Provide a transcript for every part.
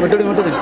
മുട്ടോടി മുട്ടോടി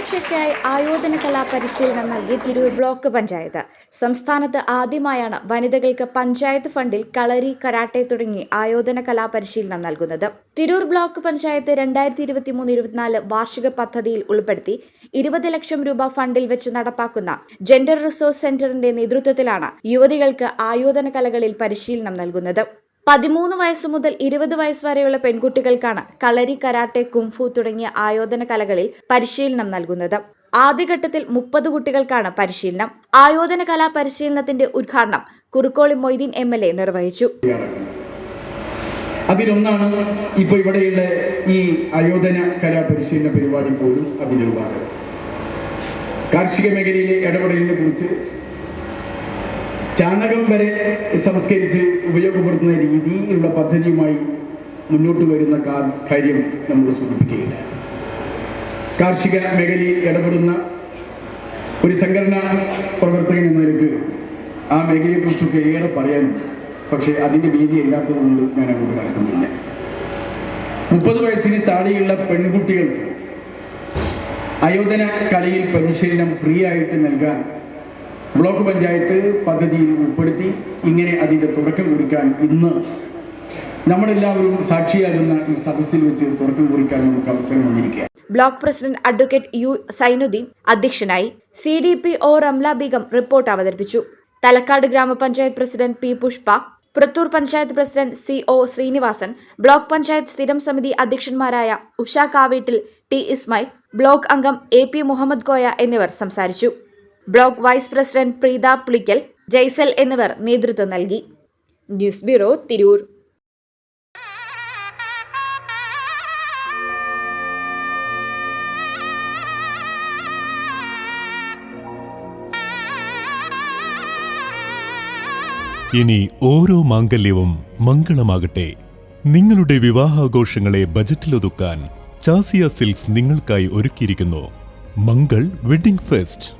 സുരക്ഷയ്ക്കായി ആയോധന കലാ പരിശീലനം നൽകി തിരൂർ ബ്ലോക്ക് പഞ്ചായത്ത്. സംസ്ഥാനത്ത് ആദ്യമായാണ് വനിതകൾക്ക് പഞ്ചായത്ത് ഫണ്ടിൽ കളരി കരാട്ടെ തുടങ്ങി ആയോധന കലാ പരിശീലനം നൽകുന്നത്. തിരൂർ ബ്ലോക്ക് പഞ്ചായത്ത് രണ്ടായിരത്തി ഇരുപത്തി മൂന്ന് ഇരുപത്തിനാല് വാർഷിക പദ്ധതിയിൽ ഉൾപ്പെടുത്തി ഇരുപത് ലക്ഷം രൂപ ഫണ്ടിൽ വെച്ച് നടപ്പാക്കുന്ന ജെൻഡർ റിസോഴ്സ് സെന്ററിന്റെ നേതൃത്വത്തിലാണ് യുവതികൾക്ക് ആയോധന കലകളിൽ പരിശീലനം നൽകുന്നത്. പതിമൂന്ന് വയസ്സ് മുതൽ ഇരുപത് വയസ്സ് വരെയുള്ള പെൺകുട്ടികൾക്കാണ് കളരി കരാട്ടെ കുംഫു തുടങ്ങിയ ആയോധന കലകളിൽ പരിശീലനം നൽകുന്നത്. ആദ്യഘട്ടത്തിൽ മുപ്പത് കുട്ടികൾക്കാണ് പരിശീലനം. ആയോധന കലാ പരിശീലനത്തിന്റെ ഉദ്ഘാടനം Kurukkoli Moideen M L A നിർവഹിച്ചു. അതിലൊന്നാണ് ഇപ്പൊ ഇവിടെയുള്ള ഈ അയോധന കലാ പരിശീലന പരിപാടി പോലും ഭാഗം കാർഷിക മേഖലയിലെ ഇടപെടലിനെ കുറിച്ച് ചാണകം വരെ സംസ്കരിച്ച് ഉപയോഗപ്പെടുത്തുന്ന രീതിയിലുള്ള പദ്ധതിയുമായി മുന്നോട്ട് വരുന്ന കാര്യം നമ്മൾ സൂചിപ്പിക്കുകയില്ല കാർഷിക മേഖലയിൽ ഇടപെടുന്ന ഒരു സംഘടനാ പ്രവർത്തകൻ എന്ന നിലയ്ക്ക് ആ മേഖലയെക്കുറിച്ചൊക്കെ ഏറെ പറയാനുണ്ട്. പക്ഷേ അതിന്റെ വീതി ഇല്ലാത്തതുകൊണ്ട് ഞാൻ അങ്ങോട്ട് കടക്കുന്നില്ല. മുപ്പത് വയസ്സിന് താഴെയുള്ള പെൺകുട്ടികൾക്ക് അയോധന കലയിൽ പരിശീലനം ഫ്രീ ആയിട്ട് നൽകാൻ ബ്ലോക്ക് പഞ്ചായത്ത് പദ്ധതിയിൽ ഉൾപ്പെടുത്തി ഇങ്ങനെ അതിന്റെ തുടക്കം കുറിക്കാൻ ഇന്ന് നമ്മളെല്ലാവരും സാക്ഷിയാകുന്ന ഈ സദസ്സിൽ വെച്ച് തുടക്കം കുറിക്കാൻ നമുക്ക് അവസരം വന്നിരിക്കുക block president advocate U Sainuddeen അധ്യക്ഷനായി C D P O Ramla Beegum report അവതരിപ്പിച്ചു. തലക്കാട് ഗ്രാമപഞ്ചായത്ത് president P Pushpa Purathur panchayat president C O Srinivasan block panchayat സ്ഥിരം സമിതി അധ്യക്ഷന്മാരായ ഉഷ കാവീട്ടിൽ ടി ഇസ്മായിൽ ബ്ലോക്ക് അംഗം എ പി മുഹമ്മദ് കോയ എന്നിവർ സംസാരിച്ചു. Block vice president Preetha Pulikkal Jaisal എന്നിവർ നേതൃത്വം നൽകി. News bureau Tirur. ഇനി ഓരോ മാംഗല്യവും മംഗളമാകട്ടെ. നിങ്ങളുടെ വിവാഹാഘോഷങ്ങളെ ബജറ്റിലൊതുക്കാൻ ചാസിയ സിൽക്സ് നിങ്ങൾക്കായി ഒരുക്കിയിരിക്കുന്നു. Mangal wedding fest.